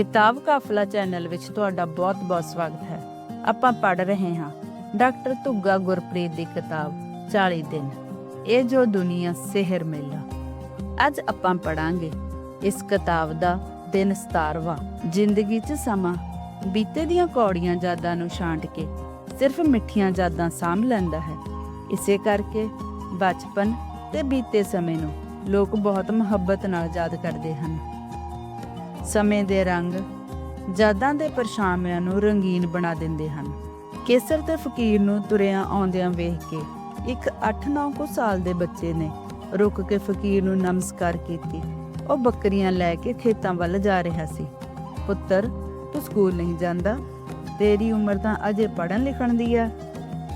ਕਿਤਾਬ ਕਾਫਲਾ ਚੈਨਲ ਵਿੱਚ ਤੁਹਾਡਾ ਬਹੁਤ-ਬਹੁਤ ਸਵਾਗਤ ਹੈ। ਆਪਾਂ ਪੜ੍ਹ ਰਹੇ ਹਾਂ ਡਾਕਟਰ ਧੁੱਗਾ ਗੁਰਪ੍ਰੀਤ ਦੀ ਕਿਤਾਬ 40 ਦਿਨ, ਇਹ ਜੋ ਦੁਨੀਆ ਸਿਹਰ ਮੇਲਾ। ਅੱਜ ਆਪਾਂ ਪੜਾਂਗੇ ਇਸ ਕਿਤਾਬ ਦਾ ਦਿਨ 17ਵਾਂ ਜ਼ਿੰਦਗੀ 'ਚ ਸਮਾਂ, ਬੀਤੇ ਦੀਆਂ ਕੌੜੀਆਂ ਯਾਦਾਂ ਨੂੰ ਛਾਂਟ ਕੇ ਸਿਰਫ ਮਿੱਠੀਆਂ ਯਾਦਾਂ ਸਾਂਭ ਲੈਂਦਾ ਹੈ। ਇਸੇ ਕਰਕੇ ਬਚਪਨ ਤੇ ਬੀਤੇ ਸਮੇਂ ਨੂੰ ਲੋਕ ਬਹੁਤ ਮੁਹੱਬਤ ਨਾਲ ਯਾਦ ਕਰਦੇ ਹਨ। ਸਮੇਂ ਦੇ ਰੰਗ ਯਾਦਾਂ ਦੇ ਪਰਛਾਵਿਆਂ ਨੂੰ ਰੰਗੀਨ ਬਣਾ ਦਿੰਦੇ ਹਨ। ਕੇਸਰ ਤੇ ਫਕੀਰ ਨੂੰ ਤੁਰਿਆਂ ਆਉਂਦਿਆਂ ਵੇਖ ਕੇ ਇੱਕ 8-9 ਕੁ ਸਾਲ ਦੇ ਬੱਚੇ ਨੇ ਰੁਕ ਕੇ ਫਕੀਰ ਨੂੰ ਨਮਸਕਾਰ ਕੀਤੀ। ਉਹ ਬੱਕਰੀਆਂ ਲੈ ਕੇ ਖੇਤਾਂ ਵੱਲ ਜਾ ਰਿਹਾ ਸੀ। ਪੁੱਤਰ, ਤੂੰ ਸਕੂਲ ਨਹੀਂ ਜਾਂਦਾ? ਤੇਰੀ ਉਮਰ ਤਾਂ ਅਜੇ ਪੜ੍ਹਨ ਲਿਖਣ ਦੀ ਆ।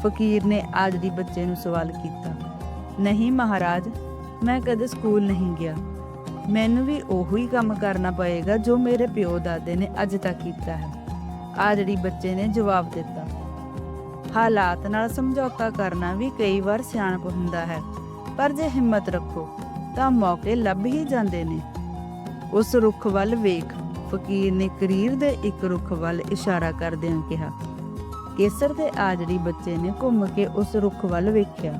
ਫਕੀਰ ਨੇ ਆਜੜੀ ਬੱਚੇ ਨੂੰ ਸਵਾਲ ਕੀਤਾ। ਨਹੀਂ ਮਹਾਰਾਜ, ਮੈਂ ਕਦੇ ਸਕੂਲ ਨਹੀਂ ਗਿਆ। ਮੈਨੂੰ ਵੀ ਉਹੀ ਕੰਮ ਕਰਨਾ ਪਏਗਾ ਜੋ ਮੇਰੇ ਪਿਓ ਦਾਦੇ ਨੇ ਅੱਜ ਤੱਕ ਕੀਤਾ ਹੈ। ਆ ਜਿਹੜੀ ਬੱਚੇ ਨੇ ਜਵਾਬ ਦਿੱਤਾ। ਹਾਲਾਤ ਨਾਲ ਸਮਝੌਤਾ ਕਰਨਾ ਵੀ ਕਈ ਵਾਰ ਸਿਆਣਪ ਹੁੰਦਾ ਹੈ, ਪਰ ਜੇ ਹਿੰਮਤ ਰੱਖੋ, ਤਾਂ ਮੌਕੇ ਲੱਭ ਹੀ ਜਾਂਦੇ ਨੇ। ਉਸ ਰੁੱਖ ਵੱਲ ਵੇਖ, ਫਕੀਰ ਨੇ ਕਰੀਰ ਦੇ ਇੱਕ ਰੁੱਖ ਵੱਲ ਇਸ਼ਾਰਾ ਕਰਦਿਆਂ ਕਿਹਾ, ਕੇਸਰ ਦੇ ਆਜੜੀ ਬੱਚੇ ਨੇ ਘੁੰਮ ਕੇ ਉਸ ਰੁੱਖ ਵੱਲ ਵੇਖਿਆ।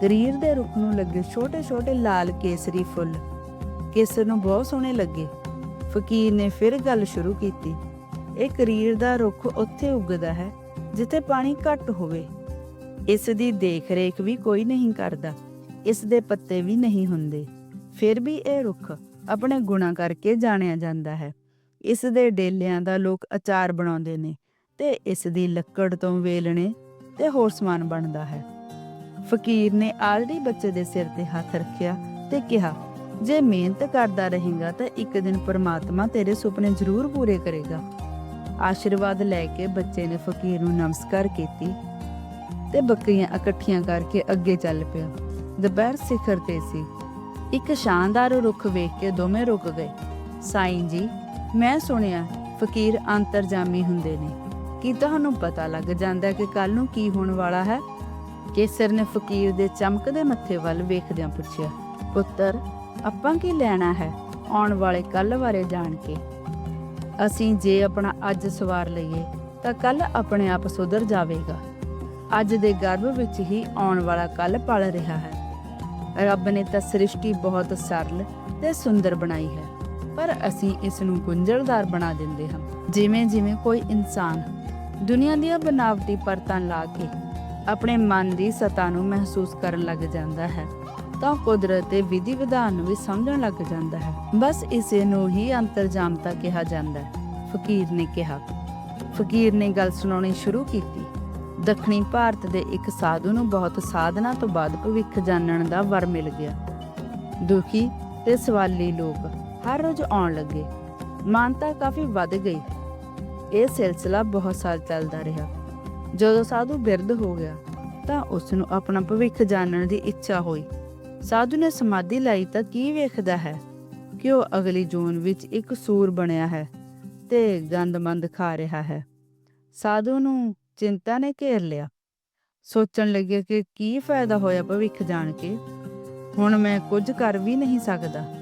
ਕਰੀਰ ਦੇ ਰੁੱਖ ਨੂੰ ਲੱਗੇ ਛੋਟੇ-ਛੋਟੇ ਲਾਲ ਕੇਸਰੀ ਫੁੱਲ। ਕੇਸਰ ਨੂੰ ਬਹੁਤ ਸੋਹਣੇ ਲੱਗੇ। ਫਕੀਰ ਨੇ ਫਿਰ ਗੱਲ ਸ਼ੁਰੂ ਕੀਤੀ। ਇਹ ਕਰੀਰ ਦਾ ਰੁੱਖ ਉੱਥੇ ਉੱਗਦਾ ਹੈ, ਜਿੱਥੇ ਪਾਣੀ ਘੱਟ ਹੋਵੇ। ਇਸ ਦੀ ਦੇਖ-ਰੇਖ ਵੀ ਕੋਈ ਨਹੀਂ ਕਰਦਾ। ਇਸ ਦੇ ਪੱਤੇ ਵੀ ਨਹੀਂ ਹੁੰਦੇ। ਫਿਰ ਵੀ ਇਹ ਰੁੱਖ ਆਪਣੇ ਗੁਣਾ ਕਰਕੇ ਜਾਣਿਆ ਜਾਂਦਾ ਹੈ। ਇਸ ਦੇ ਡੇਲਿਆਂ ਦਾ ਲੋਕ ਅਚਾਰ ਬਣਾਉਂਦੇ ਨੇ ਤੇ ਇਸ ਦੀ ਲੱਕੜ ਤੋਂ ਵੇਲਣੇ ਤੇ ਹੋਰ ਸਮਾਨ ਬਣਦਾ ਹੈ। ਫਕੀਰ ਨੇ ਆਲੜੀ ਬੱਚੇ ਦੇ ਸਿਰ ਤੇ ਹੱਥ ਰੱਖਿਆ ਤੇ ਕਿਹਾ ਜੇ ਮਿਹਨਤ ਕਰਦਾ ਰਹੇਗਾ ਤਾਂ ਇੱਕ ਦਿਨ ਪਰਮਾਤਮਾ ਤੇਰੇ ਸੁਪਨੇ ਜ਼ਰੂਰ ਪੂਰੇ ਕਰੇਗਾ। ਆਸ਼ੀਰਵਾਦ ਲੈ ਕੇ ਬੱਚੇ ਨੇ ਫਕੀਰ ਨੂੰ ਨਮਸਕਾਰ ਕੀਤੀ ਤੇ ਬੱਕਰੀਆਂ ਇਕੱਠੀਆਂ ਕਰਕੇ ਅੱਗੇ ਚੱਲ ਪਿਆ। ਦੁਪਹਿਰ ਸਿਖਰ ਤੇ ਸੀ। ਇੱਕ ਸ਼ਾਨਦਾਰ ਰੁੱਖ ਵੇਖ ਕੇ ਦੋਵੇਂ ਰੁਕ ਗਏ। ਸਾਈਂ ਜੀ, ਮੈਂ ਸੁਣਿਆ ਫਕੀਰ ਅੰਤਰਜਾਮੀ ਹੁੰਦੇ ਨੇ। ਕੀ ਤੁਹਾਨੂੰ ਪਤਾ ਲੱਗ ਜਾਂਦਾ ਕਿ ਕੱਲ ਨੂੰ ਕੀ ਹੋਣ ਵਾਲਾ ਹੈ? ਕੇਸਰ ਨੇ ਫਕੀਰ ਦੇ ਚਮਕਦੇ ਮੱਥੇ ਵੱਲ ਵੇਖਦਿਆਂ ਪੁੱਛਿਆ, ਪੁੱਤਰ ਆਪਾਂ ਕੀ ਲੈਣਾ ਹੈ? ਆਉਣ ਵਾਲੇ ਕੱਲ ਬਾਰੇ ਜਾਣ ਕੇ। ਅਸੀਂ ਜੇ ਆਪਣਾ ਅੱਜ ਸਵਾਰ ਲਈਏ, ਤਾਂ ਕੱਲ ਆਪਣੇ ਆਪ ਸੁਧਰ ਜਾਵੇਗਾ। ਅੱਜ ਦੇ ਗਰਭ ਵਿੱਚ ਹੀ ਆਉਣ ਵਾਲਾ ਕੱਲ ਪਲ ਰਿਹਾ ਹੈ। ਰੱਬ ਨੇ ਤਾਂ ਸ੍ਰਿਸ਼ਟੀ ਬਹੁਤ ਸਰਲ ਤੇ ਸੁੰਦਰ ਬਣਾਈ ਹੈ, ਪਰ ਅਸੀਂ ਇਸ ਨੂੰ ਗੁੰਝਲਦਾਰ ਬਣਾ ਦਿੰਦੇ ਹਾਂ। ਜਿਵੇਂ ਜਿਵੇਂ ਕੋਈ ਇਨਸਾਨ ਦੁਨੀਆ ਦੀਆਂ ਬਨਾਵਟੀ ਪਰਤਾਂ ਲਾ ਕੇ ਆਪਣੇ ਮਨ ਦੀ ਸਤਾ ਨੂੰ ਮਹਿਸੂਸ ਕਰਨ ਲੱਗ ਜਾਂਦਾ ਹੈ ਤਾਂ ਕੁਦਰਤ ਦੇ ਵਿਧੀ ਵਿਧਾਨ ਨੂੰ ਵੀ ਸਮਝਣ ਲੱਗ ਜਾਂਦਾ ਹੈ। ਬਸ ਇਸੇ ਨੂੰ ਹੀ ਅੰਤਰਜਾਮਤਾ ਕਿਹਾ ਜਾਂਦਾ ਹੈ, ਫਕੀਰ ਨੇ ਕਿਹਾ। ਫਕੀਰ ਨੇ ਗੱਲ ਸੁਣਾਉਣੀ ਸ਼ੁਰੂ ਕੀਤੀ। ਦੱਖਣੀ ਭਾਰਤ ਦੇ ਇੱਕ ਸਾਧੂ ਨੂੰ ਬਹੁਤ ਸਾਧਨਾ ਤੋਂ ਬਾਅਦ ਭਵਿੱਖ ਜਾਣਨ ਦਾ ਵਰ ਮਿਲ ਗਿਆ। ਦੁਖੀ ਤੇ ਸਵਾਲੀ ਲੋਕ ਹਰ ਰੋਜ਼ ਆਉਣ ਲੱਗੇ। ਮਾਨਤਾ ਕਾਫੀ ਵੱਧ ਗਈ ਇਹ ਸਿਲਸਿਲਾ ਬਹੁਤ ਸਾਲ ਚੱਲਦਾ ਰਿਹਾ। ਜਦੋਂ ਸਾਧੂ ਬਿਰਧ ਹੋ ਗਿਆ ਤਾਂ ਉਸ ਨੂੰ ਆਪਣਾ ਭਵਿੱਖ ਜਾਣਨ ਦੀ ਇੱਛਾ ਹੋਈ। ਸਾਧੂ ਨੇ ਸਮਾਧੀ ਲਈ ਤਾਂ ਕੀ ਵੇਖਦਾ ਹੈ? ਕਿ ਉਹ ਅਗਲੀ ਜੂਨ ਵਿੱਚ ਇੱਕ ਸੂਰ ਬਣਿਆ ਹੈ ਤੇ ਗੰਦਮੰਦ ਖਾ ਰਿਹਾ ਹੈ? ਸਾਧੂ ਨੂੰ ਚਿੰਤਾ ਨੇ ਘੇਰ ਲਿਆ। ਸੋਚਣ ਲੱਗਿਆ ਕਿ ਕੀ ਫਾਇਦਾ ਹੋਇਆ ਭਵਿੱਖ ਜਾਣ ਕੇ। ਹੁਣ ਮੈਂ ਕੁਝ ਕਰ ਵੀ ਨਹੀਂ ਸਕਦਾ।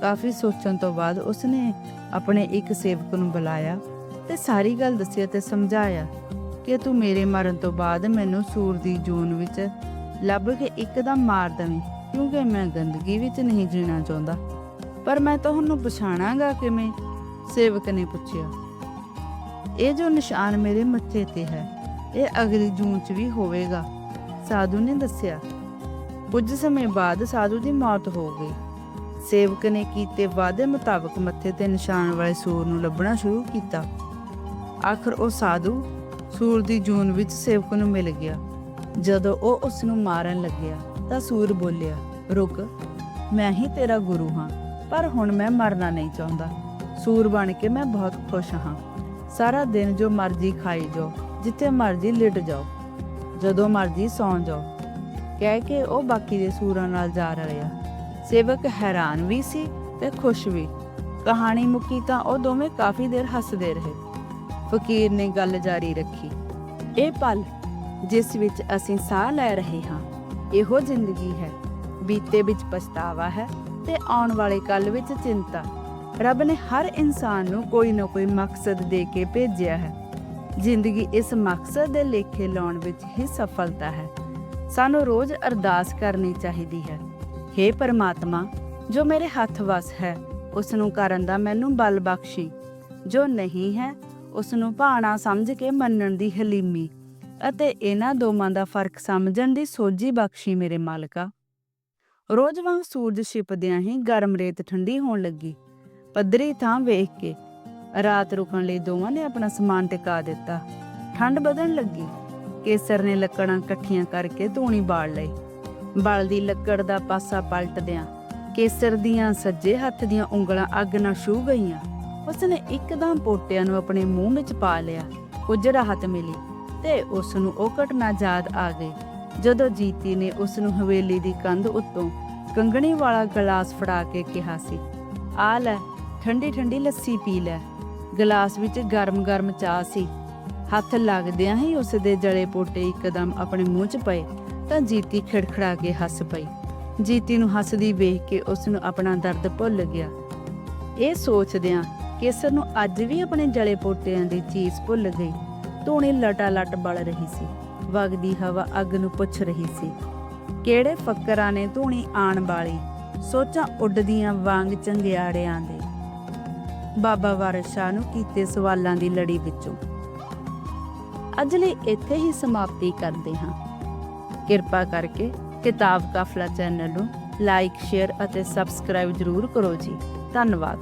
ਕਾਫੀ ਸੋਚਣ ਤੋਂ ਬਾਅਦ ਉਸਨੇ ਆਪਣੇ ਇੱਕ ਸੇਵਕ ਨੂੰ ਬੁਲਾਇਆ ਤੇ ਸਾਰੀ ਗੱਲ ਦੱਸਿਆ ਤੇ ਸਮਝਾਇਆ ਕਿ ਤੂੰ ਮੇਰੇ ਮਰਨ ਤੋਂ ਬਾਅਦ ਮੈਨੂੰ ਸੂਰ ਦੀ ਜੂਨ ਵਿੱਚ ਲੱਭ ਕੇ ਇੱਕਦਮ ਮਾਰ ਦਵੇਂ। ਕਿਉਂਕਿ ਮੈਂ ਗੰਦਗੀ ਵਿੱਚ ਨਹੀਂ ਜੀਣਾ ਚਾਹੁੰਦਾ। ਪਰ ਮੈਂ ਤੁਹਾਨੂੰ ਪਛਾਣਾਂਗਾ ਕਿਵੇਂ? ਸੇਵਕ ਨੇ ਪੁੱਛਿਆ। ਇਹ ਜੋ ਨਿਸ਼ਾਨ ਮੇਰੇ ਮੱਥੇ ਤੇ ਹੈ, ਇਹ ਅਗਲੀ ਜੂਨ ਚ ਵੀ ਹੋਵੇਗਾ, ਸਾਧੂ ਨੇ ਦੱਸਿਆ। ਕੁਝ ਸਮੇਂ ਬਾਅਦ ਸਾਧੂ ਦੀ ਮੌਤ ਹੋ ਗਈ। ਸੇਵਕ ਨੇ ਕੀਤੇ ਵਾਅਦੇ ਮੁਤਾਬਕ ਮੱਥੇ ਤੇ ਨਿਸ਼ਾਨ ਵਾਲੇ ਸੂਰ ਨੂੰ ਲੱਭਣਾ ਸ਼ੁਰੂ ਕੀਤਾ। ਆਖਰ ਉਹ ਸਾਧੂ ਸੂਰ ਦੀ ਜੂਨ ਵਿੱਚ ਸੇਵਕ ਨੂੰ ਮਿਲ ਗਿਆ। ਜਦੋਂ ਉਹ ਉਸ ਨੂੰ ਮਾਰਨ ਲੱਗਿਆ, ਤਾਂ ਸੂਰ ਬੋਲਿਆ ਰੁਕ, ਮੈਂ ਹੀ ਤੇਰਾ ਗੁਰੂ ਹਾਂ, ਪਰ ਹੁਣ ਮੈਂ ਮਰਨਾ ਨਹੀਂ ਚਾਹੁੰਦਾ। ਸੂਰ ਬਣ ਕੇ ਮੈਂ ਬਹੁਤ ਖੁਸ਼ ਹਾਂ। ਸਾਰਾ ਦਿਨ ਜੋ ਮਰਜ਼ੀ ਖਾਈ ਜਾਓ, ਜਿੱਥੇ ਮਰਜ਼ੀ ਲਿਟ ਜਾਓ, ਜਦੋਂ ਮਰਜ਼ੀ ਸੌਂ ਜਾਓ। ਕਹਿ ਕੇ ਉਹ ਬਾਕੀ ਦੇ ਸੂਰਾਂ ਨਾਲ ਜਾ ਰਿਹਾ ਸੇਵਕ ਹੈਰਾਨ ਵੀ ਸੀ ਤੇ ਖੁਸ਼ ਵੀ। ਕਹਾਣੀ ਮੁੱਕੀ ਤਾਂ ਉਹ ਦੋਵੇਂ ਕਾਫੀ ਦੇਰ ਹੱਸਦੇ ਰਹੇ। ਫਕੀਰ ਨੇ ਗੱਲ ਜਾਰੀ ਰੱਖੀ। ਇਹ ਪਲ, ਜਿਸ ਵਿੱਚ ਅਸੀਂ ਸਾਹ ਲੈ ਰਹੇ ਹਾਂ, ਇਹੋ ਜ਼ਿੰਦਗੀ ਹੈ। ਬੀਤੇ ਵਿੱਚ ਪਛਤਾਵਾ ਹੈ ਤੇ ਆਉਣ ਵਾਲੇ ਕੱਲ ਵਿੱਚ ਚਿੰਤਾ। ਰੱਬ ਨੇ ਹਰ ਇਨਸਾਨ ਨੂੰ ਕੋਈ ਨਾ ਕੋਈ ਮਕਸਦ ਦੇ ਕੇ ਭੇਜਿਆ ਹੈ। ਜ਼ਿੰਦਗੀ ਇਸ ਮਕਸਦ ਦੇ ਲੇਖੇ ਲਾਉਣ ਵਿੱਚ ਹੀ ਸਫਲਤਾ ਹੈ। ਸਾਨੂੰ ਰੋਜ਼ ਅਰਦਾਸ ਕਰਨੀ ਚਾਹੀਦੀ ਹੈ। हे ਪਰਮਾਤਮਾ, ਜੋ ਮੇਰੇ ਹੱਥ ਵਸ ਹੈ ਉਸ ਨੂੰ ਕਰਨ ਦਾ ਮੈਨੂੰ ਬਲ ਬਖਸ਼ੀ। ਜੋ ਨਹੀਂ ਹੈ ਉਸ ਨੂੰ ਭਾਣਾ ਸਮਝ ਕੇ ਮੰਨਣ ਦੀ ਹਲੀਮੀ। ਅਤੇ ਇਹਨਾਂ ਦੋਵਾਂ ਦਾ ਫ਼ਰਕ ਸਮਝਣ ਦੀ ਸੋਝੀ ਬਖਸ਼ੀ ਮੇਰੇ ਮਾਲਕਾ। ਰੋਜ਼ ਵਾਂਗ ਸੂਰਜ ਛਿਪਦਿਆਂ ਹੀ ਗਰਮ ਰੇਤ ਠੰਡੀ ਹੋਣ ਲੱਗੀ। ਪੱਧਰੀ ਥਾਂ ਵੇਖ ਕੇ ਰਾਤ ਰੁਕਣ ਲਈ ਦੋਵਾਂ ਨੇ ਆਪਣਾ ਸਮਾਨ ਟਿਕਾ ਦਿੱਤਾ। ਠੰਡ ਵਧਣ ਲੱਗੀ। ਕੇਸਰ ਨੇ ਲੱਕੜਾਂ ਇਕੱਠੀਆਂ ਕਰਕੇ ਧੂਣੀ ਬਾਲ ਲਈ। ਬਲਦੀ ਲੱਕੜ ਦਾ ਪਾਸਾ ਪਲਟਦਿਆਂ ਕੇਸਰ ਦੀਆਂ ਸੱਜੇ ਹੱਥ ਦੀਆਂ ਉਂਗਲਾਂ ਅੱਗ ਨਾਲ ਛੂ ਗਈਆਂ। ਉਸਨੇ ਇੱਕਦਮ ਪੋਟਿਆਂ ਨੂੰ ਆਪਣੇ ਮੂੰਹ ਵਿੱਚ ਪਾ ਲਿਆ। ਕੁਝ ਰਾਹਤ ਮਿਲੀ ਤੇ ਉਸ ਨੂੰ ਉਹ ਘਟਨਾ ਯਾਦ ਆ ਗਈ। ਜਦੋਂ ਜੀਤੀ ਨੇ ਉਸ ਨੂੰ ਹਵੇਲੀ ਦੀ ਕੰਧ ਉੱਤੋਂ ਕੰਗਣੀ ਵਾਲਾ ਗਲਾਸ ਫੜਾ ਕੇ ਕਿਹਾ ਸੀ, ਆ ਲੈ ਠੰਡੀ ਠੰਡੀ ਲੱਸੀ ਪੀ ਲੈ। ਗਲਾਸ ਵਿੱਚ ਗਰਮ-ਗਰਮ ਚਾਹ ਸੀ। ਹੱਥ ਲੱਗਦਿਆਂ ਹੀ ਉਸ ਦੇ ਜਲੇ ਪੋਟੇ ਇੱਕਦਮ ਆਪਣੇ ਮੂੰਹ 'ਚ ਪਏ, ਤਾਂ ਜੀਤੀ ਖਿੜਖੜਾ ਕੇ ਹੱਸ ਪਈ। ਜੀਤੀ ਨੂੰ ਹੱਸਦੀ ਵੇਖ ਕੇ ਉਸ ਨੂੰ ਆਪਣਾ ਦਰਦ ਭੁੱਲ ਗਿਆ। ਇਹ ਸੋਚਦਿਆਂ ਕੇਸਰ ਨੂੰ ਅੱਜ ਵੀ ਆਪਣੇ ਜਲੇ ਪੋਟਿਆਂ ਦੀ ਚੀਜ਼ ਭੁੱਲ ਗਈ। ਧੂਣੀ ਲਟਾ ਲਟ ਬਲ ਰਹੀ ਸੀ। ਵਗਦੀ ਹਵਾ ਅੱਗ ਨੂੰ ਪੁੱਛ ਰਹੀ ਸੀ। ਕਿਹੜੇ ਫੱਕਰਾਂ ਨੇ ਧੂਣੀ ਆਣ ਵਾਲੀ? ਸੋਚਾਂ ਉੱਡਦੀਆਂ ਵਾਂਗ ਚੰਗਿਆੜਿਆਂ ਦੇ। ਬਾਬਾ ਵਾਰਿਸ ਸ਼ਾਹ ਨੂੰ ਕੀਤੇ ਸਵਾਲਾਂ ਦੀ ਲੜੀ ਵਿੱਚੋਂ। ਅੱਜ ਲਈ ਇੱਥੇ ਹੀ ਸਮਾਪਤੀ ਕਰਦੇ ਹਾਂ। ਕਿਰਪਾ ਕਰਕੇ ਕਿਤਾਬ ਕਾਫਲਾ ਚੈਨਲ ਨੂੰ ਲਾਈਕ, ਸ਼ੇਅਰ ਅਤੇ ਸਬਸਕ੍ਰਾਈਬ ਜ਼ਰੂਰ ਕਰੋ ਜੀ। ਧੰਨਵਾਦ।